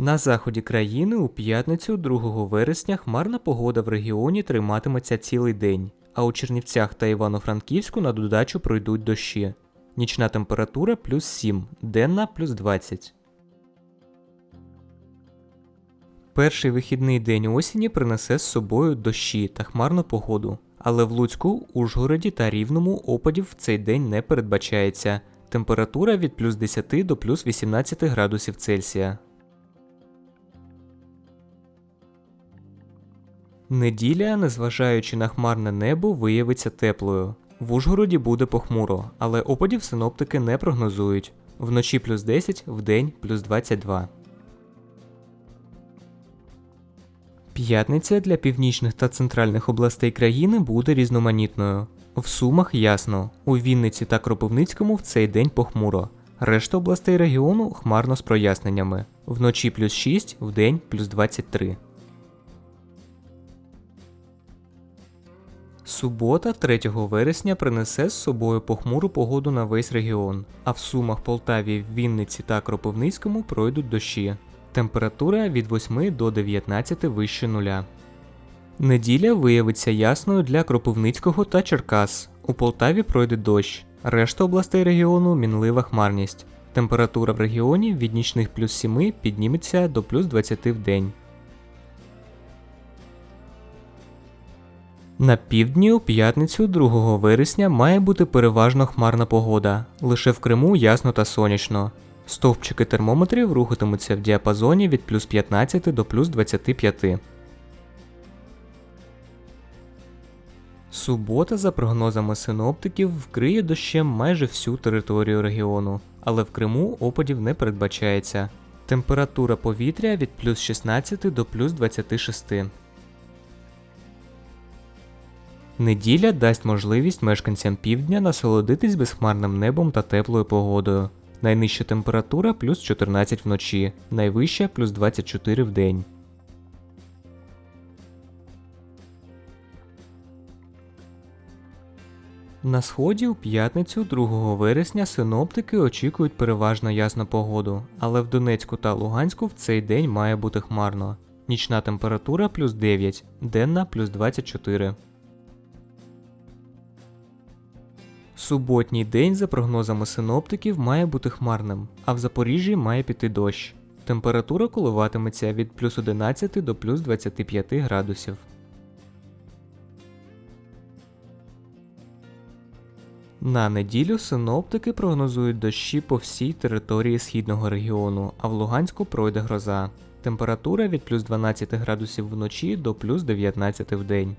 На заході країни у п'ятницю 2 вересня хмарна погода в регіоні триматиметься цілий день, а у Чернівцях та Івано-Франківську на додачу пройдуть дощі. Нічна температура плюс 7, денна плюс 20. Перший вихідний день осені принесе з собою дощі та хмарну погоду, але в Луцьку, Ужгороді та Рівному опадів в цей день не передбачається. Температура від плюс 10 до плюс 18 градусів Цельсія. Неділя, незважаючи на хмарне небо, виявиться теплою. В Ужгороді буде похмуро, але опадів синоптики не прогнозують. Вночі плюс 10, вдень плюс 22. П'ятниця для північних та центральних областей країни буде різноманітною. В Сумах ясно, у Вінниці та Кропивницькому в цей день похмуро. Решта областей регіону хмарно з проясненнями. Вночі плюс 6, вдень плюс 23. Субота 3 вересня принесе з собою похмуру погоду на весь регіон, а в Сумах, Полтаві, Вінниці та Кропивницькому пройдуть дощі. Температура від 8 до 19 вище нуля. Неділя виявиться ясною для Кропивницького та Черкас. У Полтаві пройде дощ. Решта областей регіону мінлива хмарність. Температура в регіоні від нічних плюс 7 підніметься до плюс 20 в день. На півдні у п'ятницю 2 вересня має бути переважно хмарна погода. Лише в Криму ясно та сонячно. Стовпчики термометрів рухатимуться в діапазоні від плюс 15 до плюс 25. Субота, за прогнозами синоптиків, вкриє дощем майже всю територію регіону, але в Криму опадів не передбачається. Температура повітря від плюс 16 до плюс 26. Неділя дасть можливість мешканцям півдня насолодитись безхмарним небом та теплою погодою. Найнижча температура плюс 14 вночі, найвища плюс 24 в день. На сході у п'ятницю 2 вересня синоптики очікують переважно ясну погоду, але в Донецьку та Луганську в цей день має бути хмарно. Нічна температура плюс 9, денна плюс 24. Суботній день, за прогнозами синоптиків, має бути хмарним, а в Запоріжжі має піти дощ. Температура коливатиметься від плюс 11 до плюс 25 градусів. На неділю синоптики прогнозують дощі по всій території східного регіону, а в Луганську пройде гроза. Температура від плюс 12 градусів вночі до плюс 19 в день.